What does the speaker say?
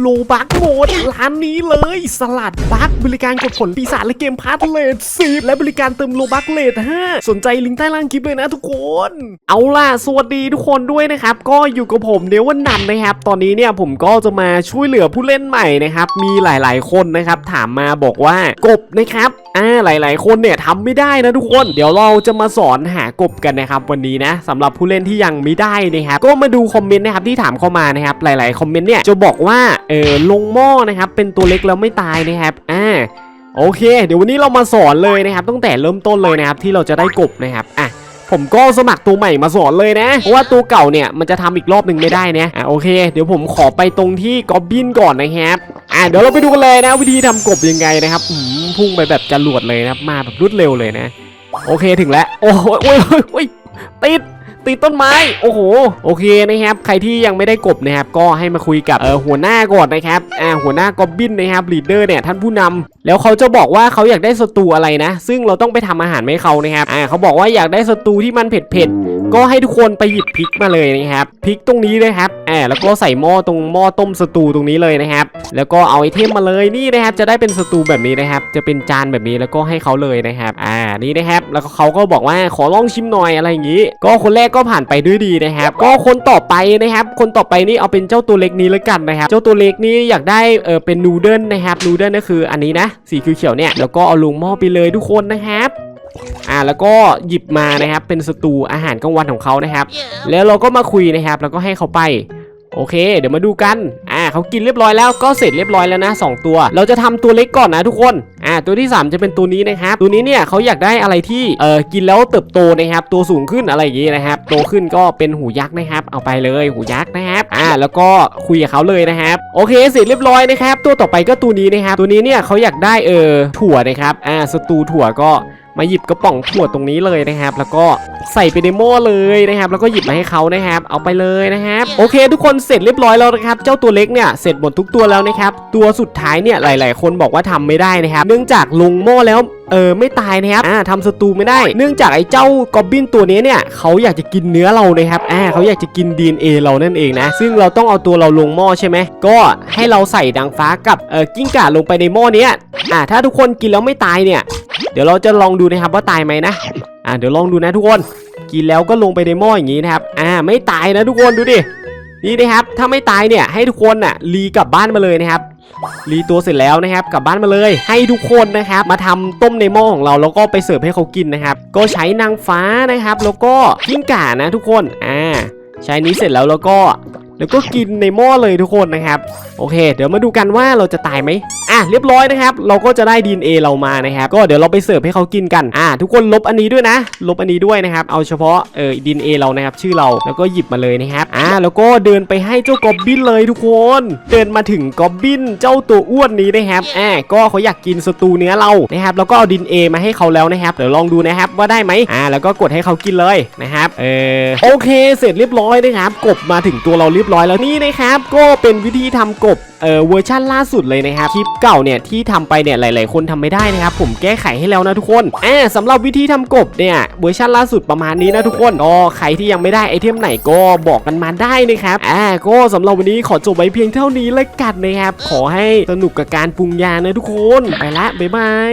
โลบักโหมดร้านนี้เลย สลัดบักบริการกดผลปีศาจและเกมพาร์ทเลทสิบและบริการเติมโลบักเลทห้าสนใจลิงก์ใต้ล่างคลิปเลยนะทุกคน เอาล่ะ สวัสดีทุกคนด้วยนะครับ ก็อยู่กับผมเดวันนันนะครับ ตอนนี้เนี่ยผมก็จะมาช่วยเหลือผู้เล่นใหม่นะครับ มีหลายๆคนนะครับ ถามมาบอกว่ากบนะครับอ่าหลาย ๆ คนเนี่ยทำไม่ได้นะทุกคน เดี๋ยวเราจะมาสอนหากบกันนะครับวันนี้นะสำหรับผู้เล่นที่ยังไม่ได้นะครับก็มาดูคอมเมนต์นะครับที่ถามเข้ามานะครับหลาย ๆ คอมเมนต์เนี่ยจะบอกว่าเออลงหม้อนะครับเป็นตัวเล็กแล้วไม่ตายนะครับอ่าโอเค เดี๋ยววันนี้เรามาสอนเลยนะครับตั้งแต่เริ่มต้นเลยนะครับที่เราจะได้กบนะครับอะผมก็สมัครตัวใหม่มาสอนเลยนะ เพราะว่าตัวเก่าเนี่ยมันจะทำอีกรอบหนึ่งไม่ได้นะอะโอเค เดี๋ยวผมขอไปตรงที่กอบบินก่อนนะครับ เดี๋ยวเราไปดูกันเลยนะวิธีทำกบยังไงนะครับอืมพุ่งไปแบบจรวดเลยนะครับมาแบบรวดเร็วเลยนะ โอเคถึงแล้ว โอ้โหโอ้ยโอ้ยติดติดต้นไม้ โอ้โห โอเคนะครับ ใครที่ยังไม่ได้กบนะครับ ก็ให้มาคุยกับเออหัวหน้าก่อนนะครับ อ่า หัวหน้ากอบบินนะครับ ลีดเดอร์เนี่ย ท่านผู้นำแล้วเขาจะบอกว่าเขาอยากได้สตูอะไรนะ ซึ่งเราต้องไปทำอาหารให้เขานะครับ อ่า เขาบอกว่าอยากได้สตูที่มันเผ็ดๆ ก็ให้ทุกคนไปหยิบพริกมาเลยนะครับพริกตรงนี้เลยครับอ่าแล้วก็ใส่หม้อตรงหม้อต้มสตูตรงนี้เลยนะครับ แล้วก็เอาไอเทมมาเลยนี่นะครับจะได้เป็นสตูแบบนี้นะครับ จะเป็นจานแบบนี้แล้วก็ให้เขาเลยนะครับอ่านี่นะครับแล้วก็เขาก็บอกว่าขอลองชิมหน่อยอะไรอย่างนี้ ก็คนแรกก็ผ่านไปด้วยดีนะครับ ก็คนต่อไปนะครับ คนต่อไปนี่เอาเป็นเจ้าตัวเล็กนี้แล้วกันนะครับ เจ้าตัวเล็กนี้อยากได้เออเป็นนูเดิลนะครับนูเดิลก็คืออันนี้นะสีเขียวเนี่ยแล้วก็เอาลงหม้อไปเลยทุกคนนะครับ อ่าแล้วก็หยิบมานะครับเป็นสตูอาหารกลางวันของเขานะครับ แล้วเราก็มาคุยนะครับ แล้วก็ให้เขาไปโอเค เดี๋ยวมาดูกัน อ่าเขากินเรียบร้อยแล้วก็เสร็จเรียบร้อยแล้วนะสองตัว เราจะทำตัวเล็กก่อนนะทุกคน อ่า ตัวที่ 3 จะเป็นตัวนี้นะครับ ตัวนี้เนี่ยเขาอยากได้อะไรที่ เออกินแล้วเติบโตนะครับ ตัวสูงขึ้นอะไรอย่างงี้นะครับ โตขึ้นก็เป็นหูยักษ์นะครับ เอาไปเลยหูยักษ์นะครับ อ่า แล้วก็คุยกับเขาเลยนะครับ โอเค เสร็จเรียบร้อยนะครับ ตัวต่อไปก็ตัวนี้นะครับ ตัวนี้เนี่ยเขาอยากได้เออถั่วนะครับ อ่า สตูถั่วก็ มาหยิบกระป๋องขวดตรงนี้เลยนะครับ แล้วก็ใส่ไปในหม้อเลยนะครับ แล้วก็หยิบมาให้เขานะครับ เอาไปเลยนะครับ โอเค ทุกคนเสร็จเรียบร้อยแล้วนะครับ เจ้าตัวเล็กเนี่ยเสร็จหมดทุกตัวแล้วนะครับ ตัวสุดท้ายเนี่ยหลาย ๆ คนบอกว่าทำไม่ได้นะครับ เนื่องจากลงหม้อแล้วเออไม่ตายนะครับอ่าทำสตูไม่ได้ เนื่องจากไอ้เจ้ากอบบินตัวนี้เนี่ยเขาอยากจะกินเนื้อเรานะครับอ่าเขาอยากจะกิน DNA เรานั่นเองนะ ซึ่งเราต้องเอาตัวเราลงหม้อใช่ไหมก็ให้เราใส่ดังฟ้ากับเออกิ้งก่าลงไปในหม้อเนี้ยอ่าถ้าทุกคนกินแล้วไม่ตายเนี่ย เดี๋ยวเราจะลองดูนะครับว่าตายไหมนะอ่าเดี๋ยวลองดูนะทุกคน กินแล้วก็ลงไปในหม้ออย่างนี้นะครับอ่าไม่ตายนะทุกคนดูดิ นี่นะครับถ้าไม่ตายเนี่ยให้ทุกคนน่ะรีกลับบ้านมาเลยนะครับรีตัวเสร็จแล้วนะครับกลับบ้านมาเลย ให้ทุกคนนะครับมาทำต้มในหม้อของเราแล้วก็ไปเสิร์ฟให้เขากินนะครับ ก็ใช้นางฟ้านะครับ แล้วก็กิ้งก่านะทุกคนอ่าใช้นี้เสร็จแล้วแล้วก็ แล้วก็กินในหม้อเลยทุกคนนะครับ โอเค เดี๋ยวมาดูกันว่าเราจะตายไหมอะเรียบร้อยนะครับ เราก็จะได้ DNA เรามานะครับ ก็เดี๋ยวเราไปเสิร์ฟให้เขากินกันอะทุกคนลบอันนี้ด้วยนะ ลบอันนี้ด้วยนะครับ เอาเฉพาะเออ DNA เรานะครับ ชื่อเราแล้วก็หยิบมาเลยนะครับอะแล้วก็เดินไปให้เจ้ากอบบินเลยทุกคน เดินมาถึงกอบบินเจ้าตัวอ้วนนี้นะครับอะก็เขาอยากกินสตูเนื้อเรานะครับ แล้วก็เอา DNA มาให้เขาแล้วนะครับเดี๋ยวลองดูนะครับว่าได้ไหมอะแล้วก็กดให้เขากินเลยนะครับเออโอเค เสร็จเรียบร้อยนะครับกบมาถึงตัวเราเรียยบร้อยแล้วนี่นะครับก็เป็นวิธีทำกบเอ่อเวอร์ชั่นล่าสุดเลยนะครับคลิปเก่าเนี่ยที่ทำไปเนี่ยหลาย ๆ คนทำไม่ได้นะครับผมแก้ไขให้แล้วนะทุกคนอ่าสำหรับวิธีทำกบเนี่ยเวอร์ชันล่าสุดประมาณนี้นะทุกคนก็ใครที่ยังไม่ได้ไอเทมไหนก็บอกกันมาได้นะครับอ่าก็สำหรับวันนี้ขอจบไว้เพียงเท่านี้แล้วกันนะครับขอให้สนุกกับการปรุงยานะทุกคนไปละบ๊ายบาย